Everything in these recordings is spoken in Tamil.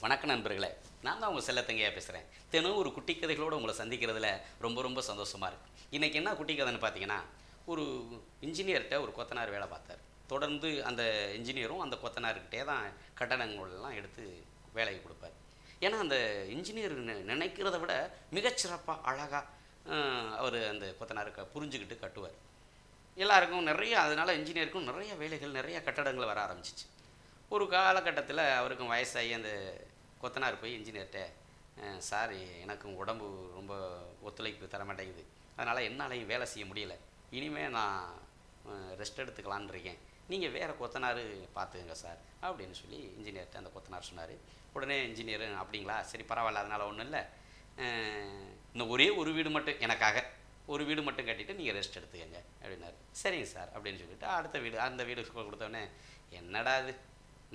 வணக்கம் நண்பர்களே நான் தான் உங்கள் செல்லத்தங்கையாக பேசுகிறேன் தினம் ஒரு குட்டி கதைகளோடு உங்களை சந்திக்கிறதுல ரொம்ப ரொம்ப சந்தோஷமாக இருக்குது இன்றைக்கி என்ன குட்டி கதைன்னு பார்த்தீங்கன்னா ஒரு இன்ஜினியர்கிட்ட ஒரு கொத்தனார் வேலை பார்த்தார். தொடர்ந்து அந்த இன்ஜினியரும் அந்த கொத்தனார்கிட்டே தான் கட்டடங்களெல்லாம் எடுத்து வேலைக்கு கொடுப்பார். ஏன்னா அந்த இன்ஜினியர் நி- நினைக்கிறத விட மிகச்சிறப்பாக அழகாக அவர் அந்த கொத்தனாருக்கு புரிஞ்சுக்கிட்டு கட்டுவார். எல்லாருக்கும் நிறைய அதனால் இன்ஜினியருக்கும் நிறைய வேலைகள் நிறைய கட்டடங்கள் வர ஆரம்பிச்சிச்சு. ஒரு காலகட்டத்தில் அவருக்கும் வயசாகி அந்த கொத்தனார் போய் இன்ஜினியர்கிட்ட சார் எனக்கும் உடம்பு ரொம்ப ஒத்துழைப்பு தர மாட்டேங்குது அதனால் என்னாலையும் வேலை செய்ய முடியல. இனிமேல் நான் ரெஸ்ட் எடுத்துக்கலான் இருக்கேன். நீங்கள் வேறு கொத்தனார் பார்த்துங்க சார். அப்படின்னு சொல்லி இன்ஜினியர்கிட்ட அந்த கொத்தனார் சொன்னார். உடனே இன்ஜினியர் அப்படிங்களா? சரி பரவாயில்ல. அதனால் ஒன்றும் இல்லை. இன்னும் ஒரே ஒரு வீடு மட்டும் எனக்காக ஒரு வீடு மட்டும் கட்டிட்டு நீங்கள் ரெஸ்ட் எடுத்துக்கங்க. அப்படின்னாரு. சரிங்க சார். அப்படின்னு சொல்லிட்டு அடுத்த வீடு அந்த வீடு கொடுத்தோடனே என்னடா இது?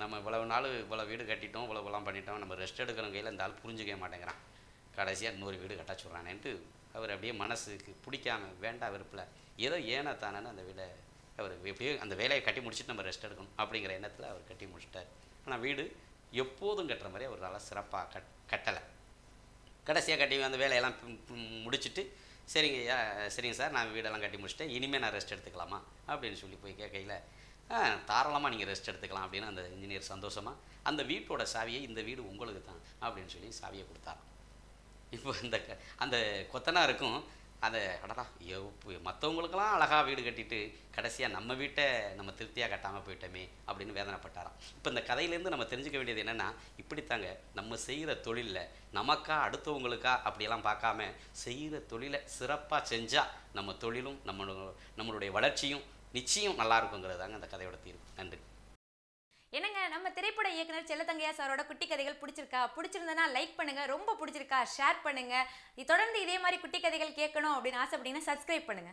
நம்ம இவ்வளவு நாள் இவ்வளோ வீடு கட்டிட்டோம் இவ்வளோலாம் பண்ணிட்டோம் நம்ம ரெஸ்ட் எடுக்கிற கையில் இந்த ஆள் புரிஞ்சுக்கவே மாட்டேங்கிறான். கடைசியாக இன்னொரு வீடு கட்ட சொல்கிறானேன்ட்டு அவர் அப்படியே மனசுக்கு பிடிக்காம வேண்டாம் விருப்பில் ஏதோ ஏனா தானேன்னு அந்த வீடை அவர் எப்படியோ அந்த வேலையை கட்டி முடிச்சுட்டு நம்ம ரெஸ்ட் எடுக்கணும் அப்படிங்கிற எண்ணத்தில் அவர் கட்டி முடிச்சிட்டார். ஆனால் வீடு எப்போதும் கட்டுற மாதிரி அவர் நல்லா சிறப்பாக கட் கட்டலை. கடைசியாக கட்டி அந்த வேலையெல்லாம் முடிச்சுட்டு சரிங்க ஐயா சரிங்க சார் நான் வீடெல்லாம் கட்டி முடிச்சிட்டேன் இனிமேல் நான் ரெஸ்ட் எடுத்துக்கலாமா? அப்படின்னு சொல்லி போய் கேட்கையில் தாராளமாக நீங்கள் ரெஸ்ட் எடுத்துக்கலாம் அப்படின்னு அந்த இன்ஜினியர் சந்தோஷமாக அந்த வீட்டோட சாவியை இந்த வீடு உங்களுக்கு தான் அப்படின்னு சொல்லி சாவியை கொடுத்தாராம். இப்போ இந்த க- அந்த கொத்தனாருக்கும் அதை அடடா மற்றவங்களுக்கெல்லாம் அழகாக வீடு கட்டிட்டு கடைசியாக நம்ம வீட்டை நம்ம திருப்தியாக கட்டாமல் போயிட்டோமே அப்படின்னு வேதனைப்பட்டாராம். இப்போ இந்த கதையிலேருந்து நம்ம தெரிஞ்சுக்க வேண்டியது என்னென்னா இப்படித்தாங்க நம்ம செய்கிற தொழிலில் நமக்கா அடுத்தவங்களுக்கா அப்படியெல்லாம் பார்க்காம செய்கிற தொழிலை சிறப்பாக செஞ்சால் நம்ம தொழிலும் நம்மளோட நம்மளுடைய வளர்ச்சியும் நிச்சயம் நல்லா இருக்குங்கிறது தாங்க அந்த கதையோட தீர்வு. நன்றி. என்னங்க நம்ம திரைப்பட இயக்குனர் செல்லத்தங்கையா சாரோட குட்டி கதைகள் பிடிச்சிருக்கா? பிடிச்சிருந்தனா லைக் பண்ணுங்க ரொம்ப பிடிச்சிருக்கா? ஷேர் பண்ணுங்க. தொடர்ந்து இதே மாதிரி குட்டி கதைகள் கேட்கணும் அப்படின்னு ஆசைப்பட்டீங்கன்னா சப்ஸ்கிரைப் பண்ணுங்க.